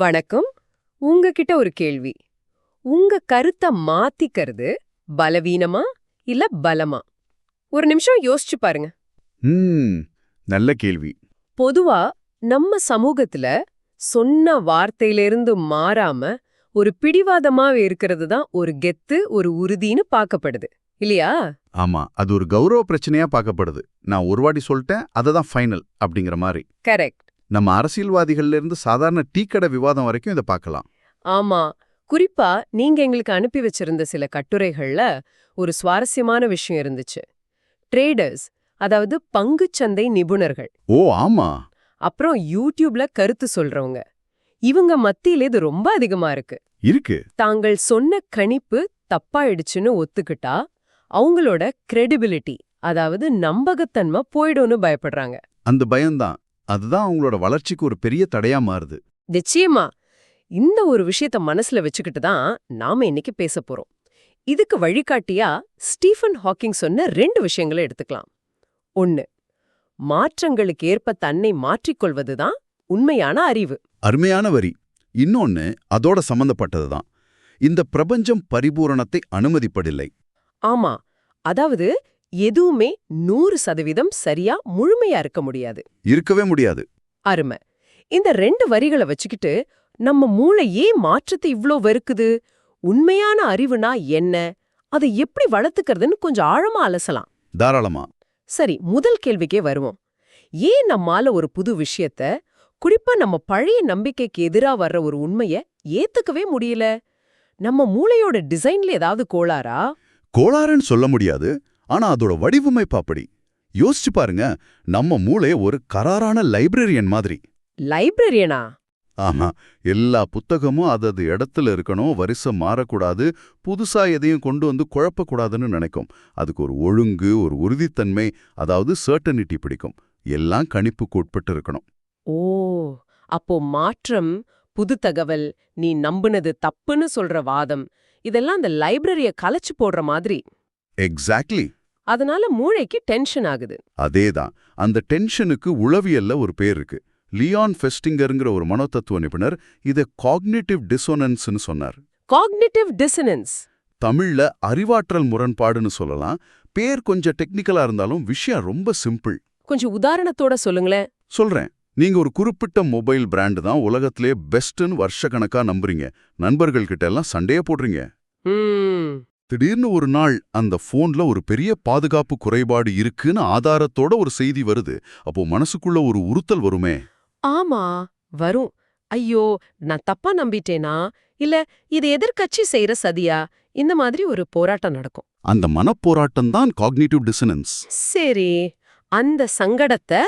வணக்கம். உங்ககிட்ட ஒரு கேள்வி. உங்க கருத்தை மாத்திக்கிறது பலவீனமா இல்ல பலமா? ஒரு நிமிஷம் யோசிச்சு பாருங்க. நல்ல கேள்வி. பொதுவா நம்ம சமூகத்துல சொன்ன வார்த்தையிலிருந்து மாறாம ஒரு பிடிவாதமா இருக்கிறது தான் ஒரு கெத்து ஒரு உறுதின்னு பார்க்கப்படுது. இல்லையா? ஆமா அது ஒரு கௌரவ பிரச்சனையா பார்க்கப்படுது. நான் ஒரு வாட்டி சொல்லிட்டேன் அததான் ஃபைனல் அப்படிங்கிற மாதிரி. கரெக்ட். நம்ம அரசியல்வாதிகள்ல இருந்து சாதாரண டீ கடை விவாதம் வரைக்கும் இதை பார்க்கலாம். ஆமா. குறிப்பா நீங்க எங்களுக்கு அனுப்பி வச்சிருந்த சில கட்டுரைகள்ல ஒரு சுவாரஸ்யமான விஷயம் இருந்துச்சு. ட்ரேடர்ஸ் அதாவது பங்குச்சந்தை நிபுணர்கள். ஓ ஆமா. அப்புறம் யூடியூப்ல கருத்து சொல்றவங்க. இவங்க மத்தியில இது ரொம்ப அதிகமா இருக்கு. இருக்கு. தாங்கள் சொன்ன கணிப்பு தப்பாயிடுச்சுன்னு ஒத்துக்கிட்டா அவங்களோட கிரெடிபிலிட்டி அதாவது நம்பகத்தன்மை போயிடும்னு பயப்படுறாங்க. அந்த பயம்தான். அதுதான் அவங்களோட வளர்ச்சிக்கு ஒரு பெரிய தடையா மாறுது. நிச்சயமா. இந்த ஒரு விஷயத்த மனசுல வச்சுக்கிட்டு தான் நாம இன்னைக்கு பேச போறோம். இதுக்கு வழிகாட்டியா ஸ்டீஃபன் ஹாக்கிங் சொன்ன ரெண்டு விஷயங்களை எடுத்துக்கலாம். ஒன்னு மாற்றங்களுக்கு ஏற்ப தன்னை மாற்றிக்கொள்வதுதான் உண்மையான அறிவு. அருமையான வரி. இன்னொன்னு அதோட சம்பந்தப்பட்டதுதான் இந்த பிரபஞ்சம் பரிபூரணத்தை அனுமதிப்பதில்லை. ஆமா. அதாவது எதுவுமே நூறு சதவீதம் சரியா முழுமையா இருக்க முடியாது. இருக்கவே முடியாது. அருமை. இந்த ரெண்டு வரிகளை வச்சுக்கிட்டு நம்ம மூளை ஏன் மாற்றத்தை இவ்ளோ வெறுக்குது? உண்மையான அறிவுனா என்ன? அதை எப்படி வளர்த்துக்கிறதுன்னு கொஞ்சம் ஆழமா அலசலாம். தாராளமா. சரி முதல் கேள்விக்கே வருவோம். ஏன் நம்மால ஒரு புது விஷயத்த குறிப்பா நம்ம பழைய நம்பிக்கைக்கு எதிரா வர்ற ஒரு உண்மைய ஏத்துக்கவே முடியல? நம்ம மூளையோட டிசைன்ல ஏதாவது கோளாறா? கோளாறுன்னு சொல்ல முடியாது. ஆனா அதோட வடிவமைப்பு அப்படி. யோசிச்சு பாருங்க நம்ம மூளை ஒரு கராரான லைப்ரரியன் மாதிரி. லைப்ரரியனா? ஆமா எல்லா புத்தகமும் அதது இடத்துல இருக்கணும் வரிசை மாறக்கூடாது புதுசா எதையும் கொண்டு வந்து குழப்பக்கூடாதுன்னு நினைக்கும். அதுக்கு ஒரு ஒழுங்கு ஒரு உறுதித்தன்மை அதாவது சர்டனிட்டி பிடிக்கும். எல்லாம் கணிப்புக்கு உட்பட்டு இருக்கணும். ஓ அப்போ மாற்றம் புது தகவல் நீ நம்புனது தப்புன்னு சொல்ற வாதம் இதெல்லாம் அந்த லைப்ரரிய கலைச்சு போடுற மாதிரி. எக்ஸாக்ட்லி அதனால மூளைக்கு டென்ஷன் ஆகுது. அதேதான். அந்த டென்ஷனுக்கு உளவியல்ல ஒரு பேர் இருக்கு. லியான் ஃபெஸ்டிங்கர்ங்கிற ஒரு மனோதத்துவ நிபுணர் இதை காக்னிட்டிவ் டிசோனன்ஸ்னு சொன்னார். Cognitive dissonance. தமிழ்ல அறிவாற்றல் முரண்பாடுன்னு சொல்லலாம். பேர் கொஞ்சம் டெக்னிக்கலா இருந்தாலும் விஷயம் ரொம்ப சிம்பிள். கொஞ்சம் உதாரணத்தோட சொல்லுங்களேன். சொல்றேன். நீங்க ஒரு குறிப்பிட்ட மொபைல் பிராண்டு தான் உலகத்திலே பெஸ்ட்னு வருஷக்கணக்கா நம்புறீங்க. நண்பர்கள் கிட்ட எல்லாம் சண்டையே போடுறீங்க. திடீர்னு ஒரு நாள் அந்த போன்ல ஒரு பெரிய பாதுகாப்பு குறைபாடு இருக்குன்னு ஆதாரத்தோட ஒரு செய்தி வருது. அப்போ மனசுக்குள்ள ஒரு உறுத்தல் வருமே? ஆமா வரும். ஐயோ நான் தப்பா நம்பிட்டேனா? இல்ல இது எதிர்க்கட்சி செய்யற சதியா? இந்த மாதிரி ஒரு போராட்டம் நடக்கும். அந்த மனப்போராட்டம் தான் காக்னிட்டிவ் டிசனன்ஸ் சரி அந்த சங்கடத்தை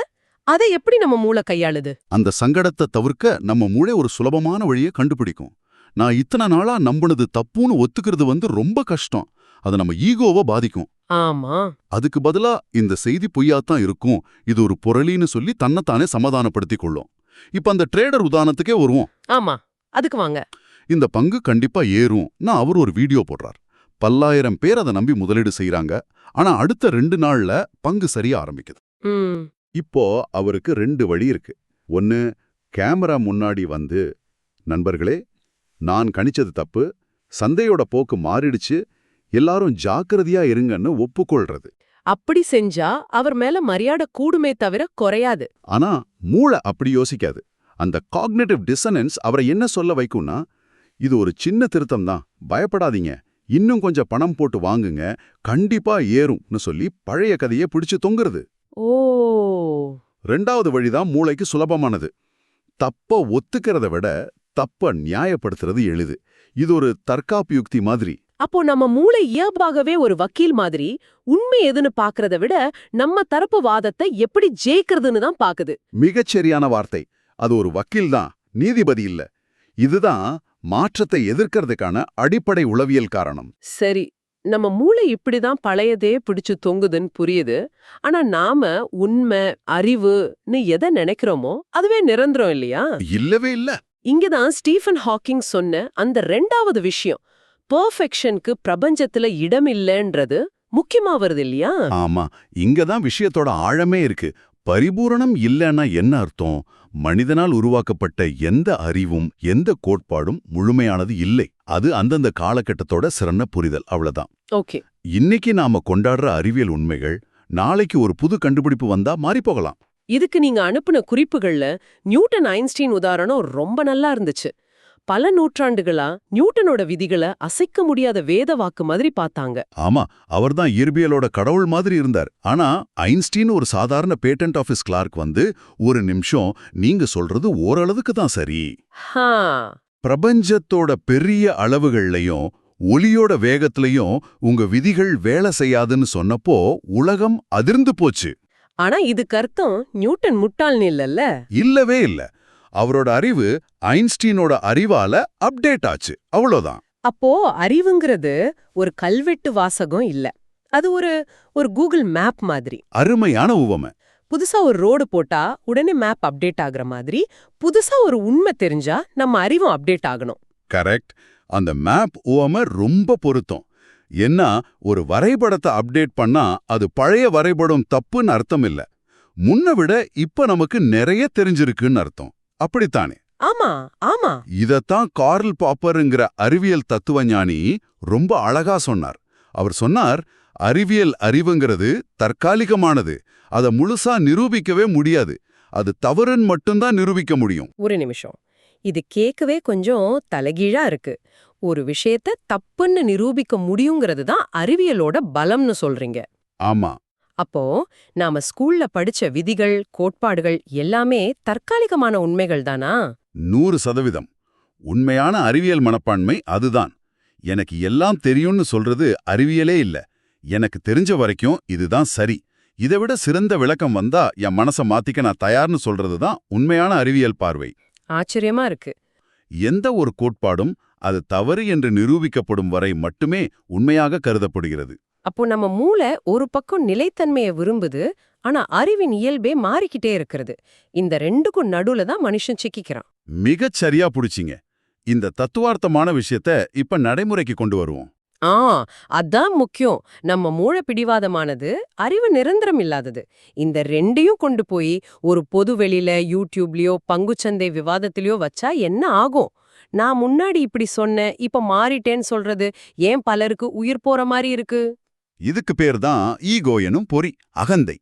அதை எப்படி நம்ம மூளை கையாளுது? அந்த சங்கடத்தை தவிர்க்க நம்ம மூளை ஒரு சுலபமான வழியை கண்டுபிடிக்கும். நான் இத்தனை நாளா நம்புனது தப்புன்னு ஒத்துக்கிறது வந்து ரொம்ப கஷ்டம். அது நம்ம ஈகோவை பாதிக்கும். ஆமா. அதுக்கு பதிலா இந்த செய்தி பொய்யாத்தான் இருக்கும். இது ஒரு புரளின்னு சொல்லி தன்னைத்தானே சமாதானப்படுத்திக் கொள்ளும். இப்ப அந்த ட்ரேடர் உதாரணத்துக்கே வருவோம். ஆமா. அதுக்கு வாங்க. இந்த பங்கு கண்டிப்பா ஏறும். நான் அவர் ஒரு வீடியோ போடுறார். பல்லாயிரம் பேர் அதை நம்பி முதலீடு செய்றாங்க. ஆனா அடுத்த ரெண்டு நாள்ல பங்கு சரிய ஆரம்பிக்குது. இப்போ அவருக்கு ரெண்டு வழி இருக்கு. ஒன்னு கேமரா முன்னாடி வந்து நண்பர்களே நான் கணிச்சது தப்பு சந்தையோட போக்கு மாறிடுச்சு எல்லாரும் ஜாக்கிரதையா இருங்கன்னு ஒப்புக்கொள்றது. அப்படி செஞ்சா அவர் மேல மரியாதை கூடுமே தவிர குறையாது. ஆனா மூளை அப்படி யோசிக்காது. அந்த காக்னேட்டிவ் டிசனன்ஸ் அவரை என்ன சொல்ல வைக்கும்னா இது ஒரு சின்ன திருத்தம் தான் பயப்படாதீங்க இன்னும் கொஞ்சம் பணம் போட்டு வாங்குங்க கண்டிப்பா ஏறும்னு சொல்லி பழைய கதையை பிடிச்சு தொங்குறது. ஓ. ரெண்டாவது வழிதான் மூளைக்கு சுலபமானது. தப்ப ஒத்துக்கிறத விட தப்ப நியாயப்படுத்துறது எளிது. இது ஒரு தற்காப்பு யுக்தி மாதிரி. அப்போ நம்ம மூளை இயல்பாகவே ஒரு வக்கீல் மாதிரி உண்மை எதுன்னு பாக்குறத விட நம்ம தரப்பு வாதத்தை எப்படி ஜெயிக்கிறதுன்னு தான் பாக்குது. மிகச்சரியான வார்த்தை. அது ஒரு வக்கீல் தான். நீதிபதி இல்ல. இதுதான் மாற்றத்தை எதிர்க்கிறதுக்கான அடிப்படை உளவியல் காரணம். சரி. நம்ம மூளை இப்படிதான் பழையதே பிடிச்சு தொங்குதுன்னு புரியுது. ஆனா நாம உண்மை அறிவுன்னு எதை நினைக்கிறோமோ அதுவே நிரந்தரம் இல்லையா? இல்லவே இல்ல. இங்கதான் ஸ்டீஃபன் ஹாக்கிங் சொன்ன அந்த ரெண்டாவது விஷயம். பெர்ஃபெக்ஷனுக்கு பிரபஞ்சத்துல இடம் இல்லைன்றது முக்கியமா வருது இல்லையா ஆமா இங்கதான் விஷயத்தோட ஆழமே இருக்கு. பரிபூரணம் இல்லைன்னா என்ன அர்த்தம்? மனிதனால் உருவாக்கப்பட்ட எந்த அறிவும் எந்த கோட்பாடும் முழுமையானது இல்லை. அது அந்தந்த காலகட்டத்தோட சிறந்த புரிதல் அவ்வளவுதான். ஓகே. இன்னைக்கு நாம கொண்டாடுற அறிவியல் உண்மைகள் நாளைக்கு ஒரு புது கண்டுபிடிப்பு வந்தா மாறி போகலாம். இதுக்கு நீங்க அனுப்புன குறிப்புகள்ல நியூட்டன் ஐன்ஸ்டீன் உதாரணம் ரொம்ப நல்லா இருந்துச்சு. பல நூற்றாண்டுகளா நியூட்டனோட விதிகளை அசைக்க முடியாத வேத வாக்கு மாதிரி பார்த்தாங்க. ஆமா அவர்தான் இயற்பியலோட கடவுள் மாதிரி இருந்தார். ஆனா ஐன்ஸ்டீன் ஒரு சாதாரண பேட்டன்ட் ஆபீஸ் கிளார்க் வந்து ஒரு நிமிஷம் நீங்க சொல்றது ஓரளவுக்கு தான் சரி. பிரபஞ்சத்தோட பெரிய அளவுகள்லயும் ஒலியோட வேகத்திலையும் உங்க விதிகள் வேலை செய்யாதுன்னு சொன்னப்போ உலகம் அதிர்ந்து போச்சு. ஆனா இதுக்கு அர்த்தம் நியூட்டன் முட்டாள்னு இல்லல்ல இல்லவே இல்ல. அவரோட அறிவு ஐன்ஸ்டீனோட அறிவால அப்டேட் ஆச்சு. அவ்வளோதான். அப்போ அறிவுங்கிறது ஒரு கல்வெட்டு வாசகம் இல்ல. அது ஒரு ஒரு கூகுள் மேப் மாதிரி. அருமையான உவமை. புதுசா ஒரு ரோடு போட்டா உடனே மேப் அப்டேட் ஆகுற மாதிரி. புதுசா ஒரு உண்மை தெரிஞ்சா நம்ம அறிவும் அப்டேட் ஆகணும். கரெக்ட். அந்த மேப் உவமை ரொம்ப பொருத்தம். ஏன்னா ஒரு வரைபடத்தை அப்டேட் பண்ணா அது பழைய வரைபடம் தப்புன்னு அர்த்தம் இல்ல முன்ன விட இப்ப நமக்கு நிறைய தெரிஞ்சிருக்குன்னு அர்த்தம். அப்படித்தானே? ஆமா ஆமா. இதத்தான் கார்ல் பாப்பருங்கிற அறிவியல் தத்துவஞானி ரொம்ப அழகா சொன்னார். அவர் சொன்னார் அறிவியல் அறிவுங்கிறது தற்காலிகமானது. அதை முழுசா நிரூபிக்கவே முடியாது. அது தவறுன்னு மட்டும்தான் நிரூபிக்க முடியும். ஒரு நிமிஷம். இது கேட்கவே கொஞ்சம் தலைகீழா இருக்கு. ஒரு விஷயத்த தப்புன்னு நிரூபிக்க முடியுங்கிறது தான் அறிவியலோட பலம்னு சொல்றீங்க. ஆமா. அப்போ நாம ஸ்கூல்ல படிச்ச விதிகள் கோட்பாடுகள் எல்லாமே தற்காலிகமான உண்மைகள் தானா? நூறு சதவீதம். உண்மையான அறிவியல் மனப்பான்மை அதுதான். எனக்கு எல்லாம் தெரியும்னு சொல்றது அறிவியலே இல்ல. எனக்கு தெரிஞ்ச வரைக்கும் இதுதான் சரி. இதை விட சிறந்த விளக்கம் வந்தா என் மனச மாத்திக்க நான் தயார்னு சொல்றது தான் உண்மையான அறிவியல் பார்வை. ஆச்சரியமா இருக்கு. எந்த ஒரு கோட்பாடும் அது தவறு என்று நிரூபிக்கப்படும் வரை மட்டுமே உண்மையாக கருதப்படுகிறது. அப்போ நம்ம மூளை ஒரு பக்கம் நிலைத்தன்மையை விரும்புது ஆனா அறிவின் இயல்பே மாறிக்கிட்டே இருக்கிறது. இந்த ரெண்டுக்கும் நடுவுல தான் மனுஷன் சிக்கிக்கிறான். மிகச் சரியா புடிச்சிங்க. இந்த தத்துவார்த்தமான விஷயத்த இப்ப நடைமுறைக்கு கொண்டு வருவோம். ஆ அதான் முக்கியம். நம்ம மூளை பிடிவாதமானது அறிவு நிரந்தரம் இல்லாதது. இந்த ரெண்டையும் கொண்டு போய் ஒரு பொது வெளியில யூடியூப்லயோ பங்குச்சந்தை விவாதத்திலயோ வச்சா என்ன ஆகும்? நான் முன்னாடி இப்படி சொன்னேன் இப்ப மாறிட்டேன்னு சொல்றது ஏன் பலருக்கு உயிர் போற மாதிரி இருக்கு? இதுக்கு பேர் தான் ஈகோ எனும் பொறி அகந்தை.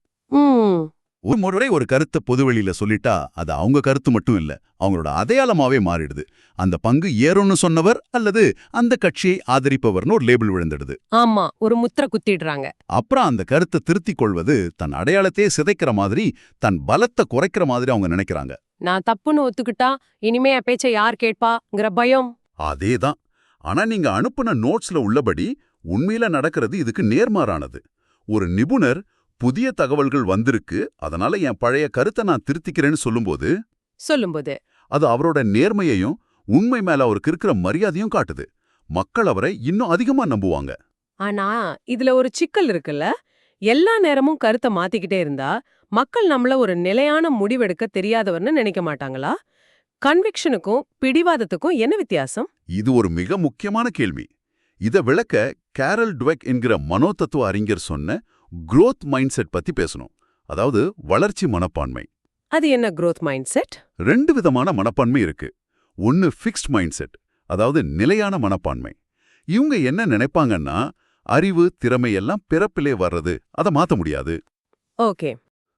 ஒரு முறை ஒரு கருத்தை பொதுவெளியில சொல்லிட்டா அது அவங்க கருத்து மட்டும் இல்ல அவங்களோட அடையாளமாவே மாறிடுது. அந்த பங்கு ஏறும்னு சொன்னவர் அல்லது அந்த கட்சியை ஆதரிப்பவர்னு ஒரு லேபிள் விழுந்துடுது. ஆமா ஒரு முத்திர குத்திடுறாங்க. அப்புறம் அந்த கருத்தை திருத்திக் கொள்வது தன் அடையாளத்தையே சிதைக்கிற மாதிரி தன் பலத்தை குறைக்கிற மாதிரி அவங்க நினைக்கிறாங்க. நான் தப்புன்னு ஒத்துக்கிட்டா இனிமே என் பேச்சை யார் கேட்பாங்கிற பயம். அதேதான். ஆனா நீங்க அனுப்புன நோட்ஸ்ல உள்ளபடி உண்மையில நடக்கிறது இதுக்கு நேர்மாறானது. ஒரு நிபுணர் புதிய தகவல்கள் வந்திருக்கு அதனால என் பழைய கருத்தை நான் திருத்திக்கிறேன்னு சொல்லும்போது சொல்லும்போது. அது அவரோட நேர்மையையும் உண்மை மேல அவருக்கு இருக்கிற மரியாதையும் காட்டுது. மக்கள் அவரை இன்னும் அதிகமா நம்புவாங்க. ஆனா இதுல ஒரு சிக்கல் இருக்குல்ல? எல்லா நேரமும் கருத்தை மாத்திக்கிட்டே இருந்தா மக்கள் நம்மள ஒரு நிலையான முடிவெடுக்க தெரியாதவர்னு நினைக்க மாட்டாங்களா? கன்விக்ஷனுக்கும் பிடிவாதத்துக்கும் என்ன வித்தியாசம்? இது ஒரு மிக முக்கியமான கேள்வி. இத விளக்க கேரல் டுவெக் என்கிற மனோதத்துவ அறிஞர் சொன்ன growth மைண்ட் செட் பத்தி பேசணும். அதாவது வளர்ச்சி மனப்பான்மை. அது என்ன growth மைண்ட் செட் ரெண்டு விதமான மனப்பான்மை இருக்கு. ஒன்னு ஃபிக்ஸ்ட் மைண்ட் செட் அதாவது நிலையான மனப்பான்மை. இவங்க என்ன நினைப்பாங்கன்னா அறிவு திறமை எல்லாம் பிறப்பிலே வர்றது. அதை மாத்த முடியாது. ஓகே.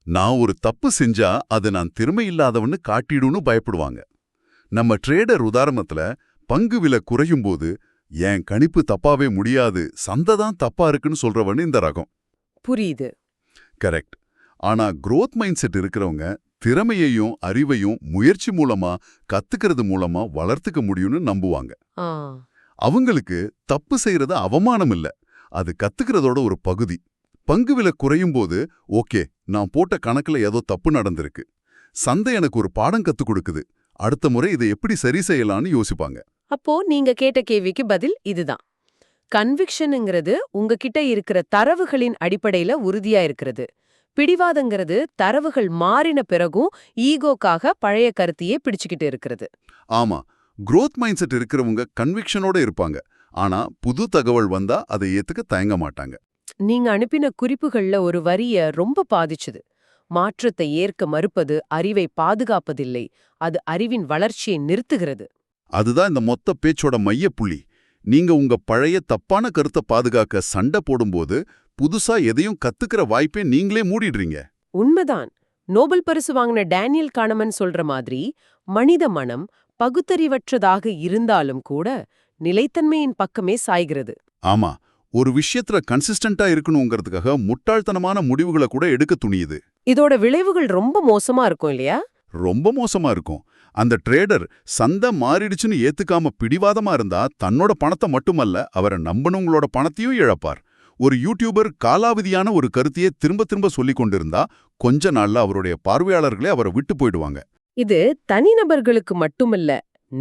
நான் ஒரு தப்பு செஞ்சா அது நான் திறமை இல்லாதவன்னு காட்டிடுன்னு பயப்படுவாங்க. நம்ம ட்ரேடர் உதாரணத்துல பங்கு விலை குறையும் போது என் கணிப்பு தப்பாவே முடியாது சந்தை தான் தப்பா இருக்குன்னு சொல்றவன்னு இந்த ரகம். புரியுது. கரெக்ட். ஆனா growth மைண்ட் செட் இருக்கிறவங்க திறமையையும் அறிவையும் முயற்சி மூலமா கத்துக்கிறது மூலமா வளர்த்துக்க முடியும்னு நம்புவாங்க. அவங்களுக்கு தப்பு செய்யறது அவமானம் இல்ல. அது கத்துக்கிறதோட ஒரு பகுதி. பங்கு விலை குறையும் போது ஓகே நான் போட்ட கணக்குல ஏதோ தப்பு நடந்திருக்கு. சந்தை எனக்கு ஒரு பாடம் கத்துக் கொடுக்குது. அடுத்த முறை இதை எப்படி சரி செய்யலாம்னு யோசிப்பாங்க. அப்போ நீங்க கேட்ட கேள்விக்கு பதில் இதுதான். கன்விக்ஷனுங்கிறது உங்ககிட்ட இருக்கிற தரவுகளின் அடிப்படையில உறுதியா இருக்கிறது. பிடிவாதங்கிறது தரவுகள் மாறின பிறகும் ஈகோக்காக பழைய கருத்தையே பிடிச்சுக்கிட்டு இருக்கிறது. ஆமா growth மைண்ட் செட் இருக்கிறவங்க கன்விக்ஷனோட இருப்பாங்க. ஆனா புது தகவல் வந்தா அதை ஏத்துக்க தயங்க மாட்டாங்க. நீங்க அனுப்பின குறிப்புகள்ல ஒரு வரிய ரொம்ப பாதிச்சுது. மாற்றத்தை ஏற்க மறுப்பது அறிவை பாதுகாப்பதில்லை. அது அறிவின் வளர்ச்சியை நிறுத்துகிறது. அதுதான் இந்த மொத்த பேச்சோட மையப்புள்ளி நீங்க உங்க பழைய தப்பான கருத்தை பாதுகாக்க சண்டை போடும்போது புதுசா எதையும் கத்துக்கிற வாய்ப்பே நீங்களே மூடிடுறீங்க. உண்மைதான். நோபல் பரிசு வாங்கின டேனியல் கானமன் சொல்ற மாதிரி மனித மனம் பகுத்தறிவற்றதாக இருந்தாலும் கூட நிலைத்தன்மையின் பக்கமே சாய்கிறது. ஆமா ஒரு விஷயத்துல கன்சிஸ்டண்டா இருக்கணுங்கிறதுக்காக முட்டாள்தனமான முடிவுகளை கூட எடுக்க துணியுது. இதோட விளைவுகள் ரொம்ப மோசமா இருக்கும் இல்லையா? ரொம்ப மோசமா இருக்கும். அந்த ட்ரேடர் சந்தை மாறிடுச்சுன்னு ஏத்துக்காம பிடிவாதமா இருந்தா தன்னோட பணத்தை மட்டுமல்ல அவரை நம்பினவங்களோட பணத்தையும் இழப்பார். ஒரு யூடியூபர் காலாவதியான ஒரு கருத்தையே திரும்ப திரும்ப சொல்லிக் கொண்டிருந்தா கொஞ்ச நாள்ல அவருடைய பார்வையாளர்களே அவரை விட்டு போயிடுவாங்க. இது தனிநபர்களுக்கு மட்டுமல்ல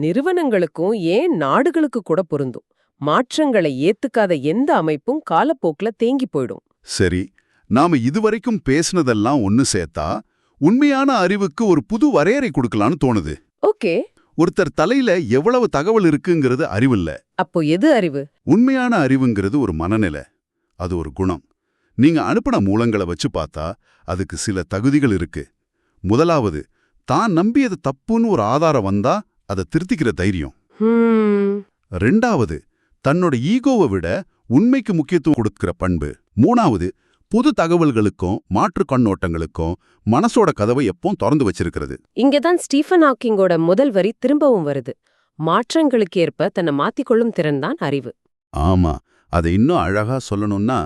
நிறுவனங்களுக்கும் ஏன் நாடுகளுக்கு கூட பொருந்தும்? மாற்றங்களை ஏத்துக்காத எந்த அமைப்பும் காலப்போக்குல தேங்கி போயிடும். சரி நாம இதுவரைக்கும் பேசினதெல்லாம் ஒன்னு சேர்த்தா உண்மையான அறிவுக்கு ஒரு புது வரையறை கொடுக்கலான்னு தோணுது. ஓகே. ஒருத்தர் தலையில எவ்வளவு தகவல் இருக்குங்கிறது அறிவில்ல. அப்போ எது அறிவு? உண்மையான அறிவுங்கிறது ஒரு மனநிலை. அது ஒரு குணம். நீங்க அனுப்பின மூலங்களை வச்சு பார்த்தா அதுக்கு சில தகுதிகள் இருக்கு. முதலாவது தான் நம்பியது தப்புன்னு ஒரு ஆதாரம் வந்தா அதை திருத்திக்கிற தைரியம். ரெண்டாவது தன்னோட ஈகோவை விட உண்மைக்கு முக்கியத்துவம் கொடுக்கிற பண்பு. மூணாவது புது தகவல்களுக்கும் மாற்று கண்ணோட்டங்களுக்கும் மனசோட கதவை எப்பவும் திறந்து வச்சிருக்கிறது. இங்கதான் ஸ்டீஃபன் ஹாக்கிங்கோட முதல் வரி திரும்பவும் வருது. மாற்றங்களுக்கு ஏற்ப தன்னை மாத்திக்கொள்ளும் திறன்தான் அறிவு. ஆமா அதை இன்னும் அழகா சொல்லணும்னா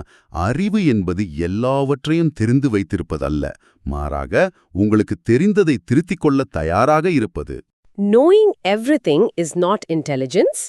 அறிவு என்பது எல்லாவற்றையும் தெரிந்து வைத்திருப்பதல்ல. மாறாக உங்களுக்கு தெரிந்ததை திருத்திக் கொள்ள தயாராக இருப்பது. Knowing everything is not intelligence.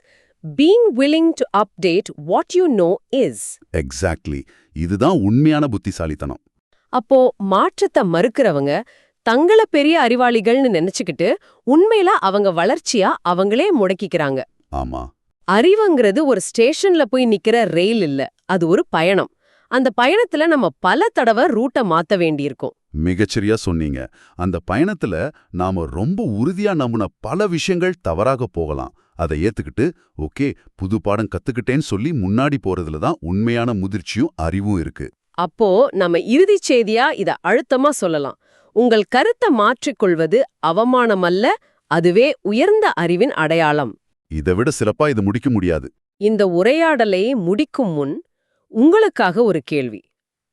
Being willing to update what you know is. Exactly இதுதான் உண்மையான புத்திசாலித்தனம். அப்போ மாற்றத்தை மறுக்கிறவங்க தங்கள பெரிய அறிவாளிகள்னு நினைச்சுக்கிட்டு உண்மையில அவங்க வளர்ச்சியா அவங்களே முடக்கிக்கிறாங்க. ஆமா. அறிவுங்கிறது ஒரு ஸ்டேஷன்ல போய் நிக்கிற ரயில் இல்ல. அது ஒரு பயணம். அந்த பயணத்துல நம்ம பல தடவை ரூட்டை மாத்த வேண்டியிருக்கும். மிகச்சரியா சொன்னீங்க. அந்த பயணத்துல நாம ரொம்ப உறுதியா நம்பின பல விஷயங்கள் தவறாக போகலாம். அதை ஏத்துக்கிட்டு ஓகே புது பாடம் கத்துக்கிட்டேன்னு சொல்லி முன்னாடி போறதுல தான் உண்மையான முதிர்ச்சியும் அறிவும் இருக்கு. அப்போ நம்ம இறுதிச் செய்தியா இத அழுத்தமா சொல்லலாம். உங்கள் கருத்தை மாற்றிக்கொள்வது அவமானமல்ல அதுவே உயர்ந்த அறிவின் அடையாளம். இதை விட சிறப்பா இது முடிக்க முடியாது. இந்த உரையாடலை முடிக்கும் முன் உங்களுக்காக ஒரு கேள்வி.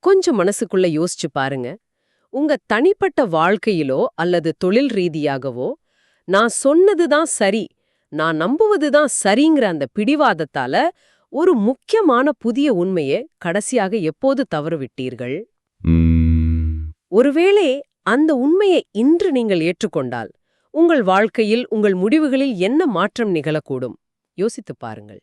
கொஞ்சம் மனசுக்குள்ள யோசிச்சு பாருங்க. உங்க தனிப்பட்ட வாழ்க்கையிலோ அல்லது தொழில் ரீதியாகவோ நான் சொன்னதுதான் சரி நான் நம்புவதுதான் சரிங்கிற அந்த பிடிவாதத்தால ஒரு முக்கியமான புதிய உண்மையை கடைசியாக எப்போது தவறுவிட்டீர்கள்? ஒருவேளை அந்த உண்மையை இன்று நீங்கள் ஏற்றுக்கொண்டால் உங்கள் வாழ்க்கையில் உங்கள் முடிவுகளில் என்ன மாற்றம் நிகழக்கூடும்? யோசித்துப் பாருங்கள்.